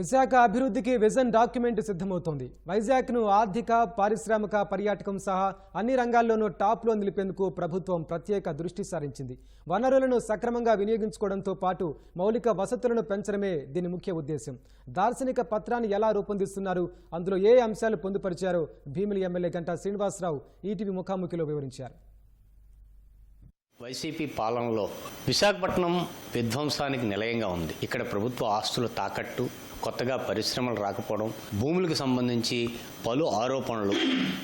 విశాఖ అభివృద్ధికి vision document సిద్ధమవుతోంది. వైజాగ్ను ఆర్థిక పారిశ్రామిక పర్యాటకం సహా అన్ని రంగాల్లోనూ టాప్లో నిలిపేందుకు ప్రభుత్వం ప్రత్యేక దృష్టి సారించింది. వనరులను సక్రమంగా వినియోగించుకోవడంతో పాటు మౌలిక వసతులను పెంచడమే దీని ముఖ్య ఉద్దేశం. దార్శనిక పత్రాన్ని ఎలా రూపొందిస్తున్నారు అందులో ఏ అంశాలు పొందుపరిచారో భీమిలి ఎమ్మెల్యే గంటా శ్రీనివాసరావు ఈటీవీ ముఖాముఖిలో వివరించారు. వైసీపీ పాలనలో విశాఖపట్నం విధ్వంసానికి నిలయంగా ఉంది. ఇక్కడ ప్రభుత్వ ఆస్తుల తాకట్టు కొత్తగా పరిశ్రమలు రాకపోవడం భూములకు సంబంధించి పలు ఆరోపణలు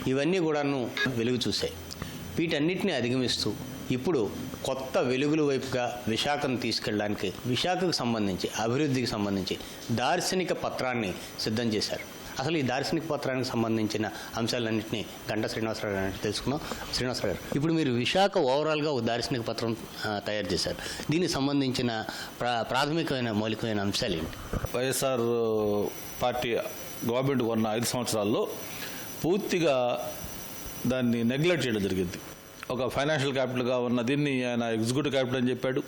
ఇవన్నీ కూడాను వెలుగు చూశాయి. వీటన్నిటిని అధిగమిస్తూ ఇప్పుడు కొత్త వెలుగుల వైపుగా విశాఖను తీసుకెళ్ళడానికి విశాఖకు సంబంధించి అభివృద్ధికి సంబంధించి దార్శనిక పత్రాన్ని సిద్ధం చేశారు. అసలు ఈ దార్శనిక పత్రానికి సంబంధించిన అంశాలన్నింటినీ గంట శ్రీనివాసరావు గారు తెలుసుకున్నాం. శ్రీనివాసరావు గారు ఇప్పుడు మీరు విశాఖ ఓవరాల్గా ఒక దార్శనిక పత్రం తయారు చేశారు. దీనికి సంబంధించిన ప్రా ప్రాథమికమైన మౌలికమైన అంశాలు ఏంటి? వైఎస్ఆర్ పార్టీ గవర్నమెంట్ కొన్న ఐదు సంవత్సరాల్లో పూర్తిగా దాన్ని నెగ్లెక్ట్ చేయడం జరిగింది. ఒక ఫైనాన్షియల్ క్యాపిటల్గా ఉన్న దీన్ని ఆయన ఎగ్జిక్యూటివ్ క్యాపిటల్ అని చెప్పాడు.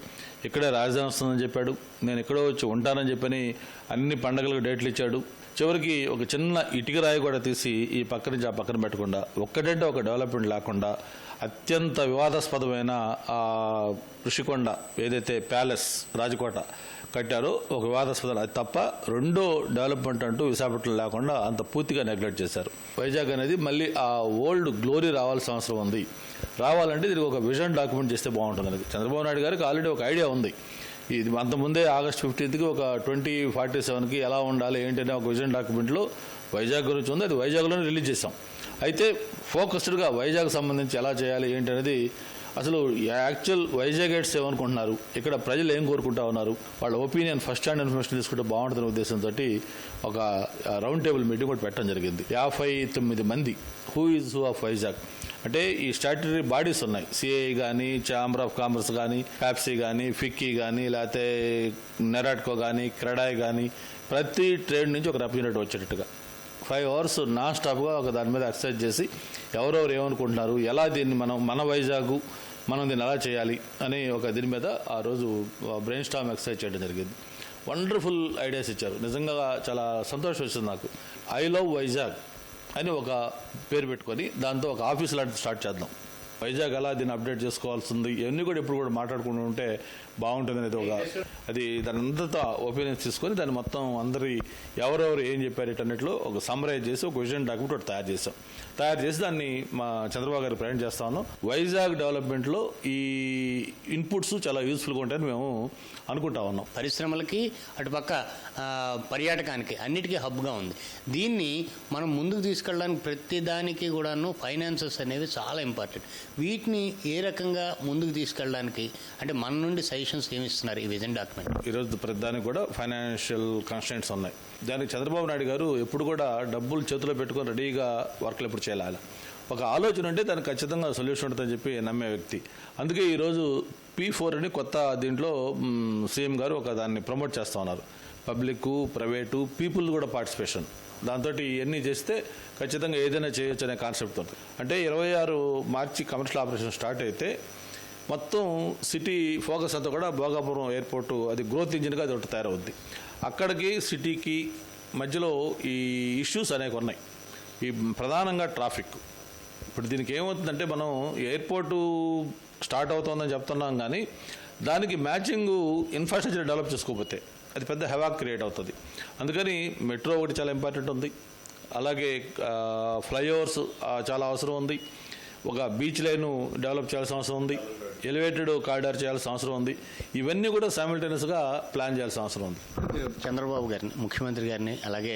ఇక్కడే రాజధాని వస్తుందని చెప్పాడు. నేను ఎక్కడో వచ్చి ఉంటానని చెప్పని అన్ని పండగలకు డేట్లు ఇచ్చాడు. చివరికి ఒక చిన్న ఇటుక రాయి కూడా తీసి ఈ పక్క నుంచి ఆ పక్కన పెట్టకుండా ఒక్కటంటే ఒక డెవలప్మెంట్ లేకుండా అత్యంత వివాదాస్పదమైన ఋషికొండ ఏదైతే ప్యాలెస్ రాజకోట కట్టారు. ఒక వివాదాస్పదం అది తప్ప రెండో డెవలప్మెంట్ అంటూ విశాఖపట్నం లేకుండా అంత పూర్తిగా నెగ్లెక్ట్ చేశారు. వైజాగ్ అనేది మళ్ళీ ఆ ఓల్డ్ గ్లోరీ రావాల్సిన అవసరం ఉంది. రావాలంటే దీనికి ఒక విజన్ డాక్యుమెంట్ చేస్తే బాగుంటుంది అనేది. చంద్రబాబు నాయుడు గారికి ఆల్రెడీ ఒక ఐడియా ఉంది. ఇది అంతకుముందే ఆగస్ట్ ఫిఫ్టీన్త్కి ఒక ట్వంటీ ఫార్టీ సెవెన్కి ఎలా ఉండాలి ఏంటనే ఒక విజన్ డాక్యుమెంట్లో వైజాగ్ గురించి ఉంది. అది వైజాగ్లోనే రిలీజ్ చేసాం అయితే ఫోకస్డ్గా వైజాగ్ సంబంధించి ఎలా చేయాలి ఏంటనేది అసలు యాక్చువల్ వైజాగ్ గేట్స్ ఏమనుకుంటున్నారు? ఇక్కడ ప్రజలు ఏం కోరుకుంటా ఉన్నారు? వాళ్ళ ఒపీనియన్ ఫస్ట్ హ్యాండ్ ఇన్ఫర్మేషన్ తీసుకుంటే బాగుంటుందనే ఉద్దేశంతో ఒక రౌండ్ టేబుల్ మీటింగ్ కూడా పెట్టడం జరిగింది. యాభై తొమ్మిది మంది. Who is who of Vizag అంటే ఈ స్టాట్యుటరీ బాడీస్ ఉన్నాయి. సిఐ కానీ ఛాంబర్ ఆఫ్ కామర్స్ కానీ ప్యాప్సీ కానీ ఫిక్కీ కానీ లేకపోతే నెరాట్కో కానీ క్రెడాయ్ కానీ ప్రతి ట్రేడ్ నుంచి ఒక రిప్రజెంటేటివ్ వచ్చేటట్టుగా. ఫైవ్ అవర్స్ నాన్ స్టాప్గా ఒక దాని మీద ఎక్సర్సైజ్ చేసి ఎవరెవరు ఏమనుకుంటున్నారు ఎలా దీన్ని మనం మన వైజాగ్ మనం దీన్ని ఎలా చేయాలి అని ఒక దీని మీద ఆ రోజు బ్రెయిన్ స్టామ్ ఎక్సర్సైజ్ చేయడం జరిగింది. వండర్ఫుల్ ఐడియాస్ ఇచ్చారు. నిజంగా చాలా సంతోషం వచ్చింది నాకు. ఐ లవ్ వైజాగ్ అని ఒక పేరు పెట్టుకొని దాంతో ఒక ఆఫీస్ లాంటిది స్టార్ట్ చేద్దాం. వైజాగ్ అలా దీన్ని అప్డేట్ చేసుకోవాల్సింది. ఇవన్నీ కూడా ఎప్పుడు కూడా మాట్లాడుకుంటూ ఉంటే బాగుంటుంది అనేది ఒక అది దాని అంతటా ఒపీనియన్స్ తీసుకొని దాన్ని మొత్తం అందరి ఎవరెవరు ఏం చెప్పారు ఇటన్నిటిలో ఒక సమ్మరైజ్ చేసి ఒక విజన్ డాక్యుమెంట్ ఒకటి తయారు చేసాం తయారు చేసి దాన్ని మా చంద్రబాబు గారికి ప్రయాణం చేస్తా వైజాగ్ డెవలప్మెంట్లో ఈ ఇన్పుట్స్ చాలా యూస్ఫుల్గా ఉంటాయని మేము అనుకుంటా ఉన్నాం. పరిశ్రమలకి అటుపక్క పర్యాటకానికి అన్నిటికీ హబ్గా ఉంది. దీన్ని మనం ముందుకు తీసుకెళ్ళడానికి ప్రతి దానికి కూడాను ఫైనాన్సెస్ అనేవి చాలా ఇంపార్టెంట్ వీటిని ఏ రకంగా ముందుకు తీసుకెళ్ళడానికి అంటే మన నుండి సజెషన్స్ ఏమిస్తున్నారు ఈ విజన్ డాక్యుమెంట్? ఈరోజు ప్రతిదానికి కూడా ఫైనాన్షియల్ కన్స్టెంట్స్ ఉన్నాయి. దానికి చంద్రబాబు నాయుడు గారు ఎప్పుడు కూడా డబ్బులు చేతిలో పెట్టుకొని రెడీగా వర్క్లు ఎప్పుడు చేయాలి. ఒక ఆలోచన ఉంటే దానికి ఖచ్చితంగా సొల్యూషన్ ఉంటుందని చెప్పి నమ్మే వ్యక్తి. అందుకే ఈరోజు పీ ఫోర్ అని కొత్త దీంట్లో సీఎం గారు ఒక దాన్ని ప్రమోట్ చేస్తూ ఉన్నారు. పబ్లిక్ ప్రైవేటు పీపుల్ కూడా పార్టిసిపేషన్ దాంతో ఇవన్నీ చేస్తే ఖచ్చితంగా ఏదైనా చేయొచ్చు అనే కాన్సెప్ట్ ఉంది అంటే ఇరవై ఆరు మార్చి కమర్షియల్ ఆపరేషన్ స్టార్ట్ అయితే మొత్తం సిటీ ఫోకస్ అంతా కూడా భోగాపురం ఎయిర్పోర్టు అది గ్రోత్ ఇంజిన్గా అది ఒకటి తయారవుద్ది. అక్కడికి సిటీకి మధ్యలో ఈ ఇష్యూస్ అనేవి ఉన్నాయి. ఈ ప్రధానంగా ట్రాఫిక్ ఇప్పుడు దీనికి ఏమవుతుందంటే మనం ఎయిర్పోర్టు స్టార్ట్ అవుతుందని చెప్తున్నాం కానీ దానికి మ్యాచింగ్ ఇన్ఫ్రాస్ట్రక్చర్ డెవలప్ చేసుకోకపోతే అది పెద్ద హెవాక్ క్రియేట్ అవుతుంది. అందుకని మెట్రో ఒకటి చాలా ఇంపార్టెంట్ ఉంది. అలాగే ఫ్లైఓవర్స్ చాలా అవసరం ఉంది. ఒక బీచ్ లైన్ డెవలప్ చేయాల్సిన అవసరం ఉంది. ఎలివేటెడ్ కారిడార్ చేయాల్సిన అవసరం ఉంది. ఇవన్నీ కూడా సైమిల్టేనియస్గా ప్లాన్ చేయాల్సిన అవసరం ఉంది. చంద్రబాబు గారిని ముఖ్యమంత్రి గారిని అలాగే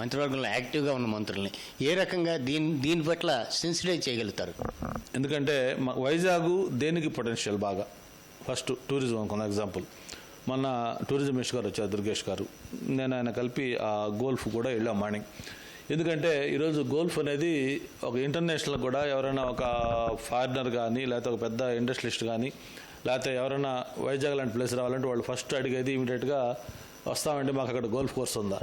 మంత్రివర్గంలో యాక్టివ్గా ఉన్న మంత్రుల్ని ఏ రకంగా దీని దీని పట్ల సెన్సిటైజ్ చేయగలుగుతారు? ఎందుకంటే వైజాగ్ దేనికి పొటెన్షియల్ బాగా? ఫస్ట్ టూరిజం అనుకున్న ఎగ్జాంపుల్. మొన్న టూరిజం మినిస్టర్ గారు వచ్చారు దుర్గేష్ గారు. నేను ఆయన కలిపి ఆ గోల్ఫ్ కూడా వెళ్ళాం మార్నింగ్. ఎందుకంటే ఈరోజు గోల్ఫ్ అనేది ఒక ఇంటర్నేషనల్ కూడా ఎవరైనా ఒక ఫారినర్ కానీ లేకపోతే ఒక పెద్ద ఇండస్ట్రియలిస్ట్ కానీ లేకపోతే ఎవరైనా వైజాగ్ లాంటి ప్లేస్ రావాలంటే వాళ్ళు ఫస్ట్ అడిగేది ఇమీడియట్గా వస్తామంటే మాకు అక్కడ గోల్ఫ్ కోర్స్ ఉందా?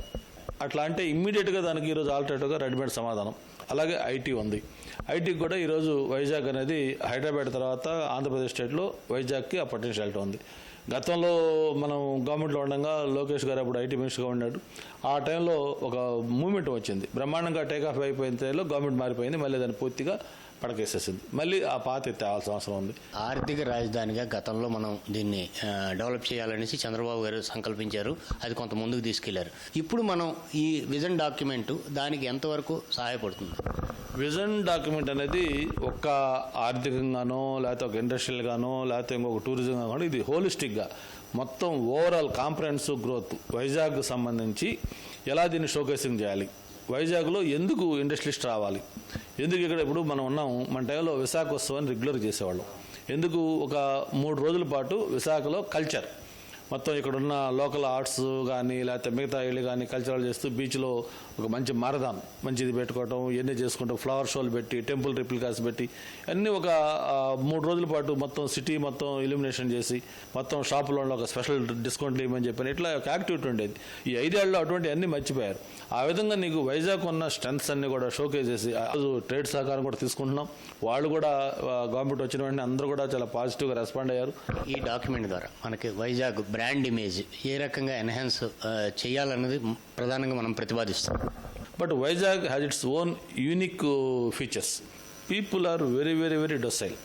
అట్లా అంటే ఇమ్మీడియట్గా దానికి ఈరోజు ఆల్టర్నేటివ్గా రెడీమేడ్ సమాధానం. అలాగే ఐటీ ఉంది. ఐటీకి కూడా ఈరోజు వైజాగ్ అనేది హైదరాబాద్ తర్వాత ఆంధ్రప్రదేశ్ స్టేట్లో వైజాగ్కి ఆ పొటెన్షియాలిటీ ఉంది. గతంలో మనం గవర్నమెంట్లో ఉండగా లోకేష్ గారు అప్పుడు ఐటీ మినిస్టర్గా ఉన్నాడు ఆ టైంలో ఒక మూమెంట్ వచ్చింది. బ్రహ్మాండంగా టేక్ ఆఫ్ అయిపోయిన టైంలో గవర్నమెంట్ మారిపోయింది. మళ్ళీ దాన్ని పూర్తిగా పడకేసేసింది. మళ్ళీ ఆ పాత తేవాల్సిన అవసరం ఉంది. ఆర్థిక రాజధానిగా గతంలో మనం దీన్ని డెవలప్ చేయాలనేసి చంద్రబాబు గారు సంకల్పించారు. అది కొంత ముందుకు తీసుకెళ్ళారు. ఇప్పుడు మనం ఈ విజన్ డాక్యుమెంట్ దానికి ఎంతవరకు సహాయపడుతుంది? విజన్ డాక్యుమెంట్ అనేది ఒక్క ఆర్థికంగానో లేకపోతే ఒక ఇండస్ట్రియల్గానో లేకపోతే ఇంకొక టూరిజం గానో ఇది హోలిస్టిక్గా మొత్తం ఓవరాల్ కాంప్రహెన్సివ్ గ్రోత్ వైజాగ్ సంబంధించి ఎలా దీన్ని షోకేసింగ్ చేయాలి? వైజాగ్లో ఎందుకు ఇండస్ట్రియలిస్ట్ రావాలి? ఎందుకు ఇక్కడ ఇప్పుడు మనం ఉన్నాం? మన టైంలో విశాఖ ఉత్సవాన్ని రెగ్యులర్ చేసేవాళ్ళం. ఎందుకు ఒక మూడు రోజుల పాటు విశాఖలో కల్చర్? మొత్తం ఇక్కడ ఉన్న లోకల్ ఆర్ట్స్ కానీ లేకపోతే మిగతా ఇళ్ళు కానీ కల్చరల్ చేస్తూ బీచ్లో ఒక మంచి మారదాన్ మంచిది పెట్టుకోవటం ఇవన్నీ చేసుకుంటాం. ఫ్లవర్ షోలు పెట్టి టెంపుల్ రిప్లికాస్ పెట్టి అన్నీ ఒక మూడు రోజుల పాటు మొత్తం సిటీ మొత్తం ఇల్యూమినేషన్ చేసి మొత్తం షాపులో ఒక స్పెషల్ డిస్కౌంట్లు ఇవ్వమని చెప్పని ఇట్లా ఒక యాక్టివిటీ ఉండేది. ఈ ఐదేళ్ళలో అటువంటి అన్నీ మర్చిపోయారు. ఆ విధంగా నీకు వైజాగ్ ఉన్న స్ట్రెంత్స్ అన్ని కూడా షోకేస్ చేసి ట్రేడ్ సహకారం కూడా తీసుకుంటున్నాం. వాళ్ళు కూడా గవర్నమెంట్ వచ్చిన వెంటనే అందరూ కూడా చాలా పాజిటివ్గా రెస్పాండ్ అయ్యారు. ఈ డాక్యుమెంట్ ద్వారా మనకి వైజాగ్ బ్రాండ్ ఇమేజ్ ఏ రకంగా ఎన్హాన్స్ చేయాలన్నది ప్రధానంగా మనం ప్రతిపాదిస్తాం but Vizag has its own unique features people are very very very docile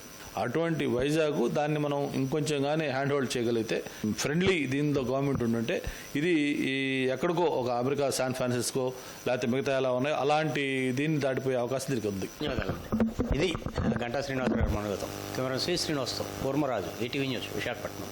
అటువంటి వైజాగ్ దాన్ని మనం ఇంకొంచెం కానీ హ్యాండ్ హోల్డ్ చేయగలిగితే ఫ్రెండ్లీ దీనిలో గవర్నమెంట్ ఉండుంటే ఇది ఈ ఎక్కడికో ఒక అమెరికా శాన్ ఫ్రాన్సిస్కో లేకపోతే మిగతా ఎలా ఉన్నాయో అలాంటి దీన్ని దాటిపోయే అవకాశం దీనికి ఉంది. ఇది Ganta Srinivasarao మనగతం. Camera Shri Srinivasarao Kurmaraju ETV news Visakhapatnam.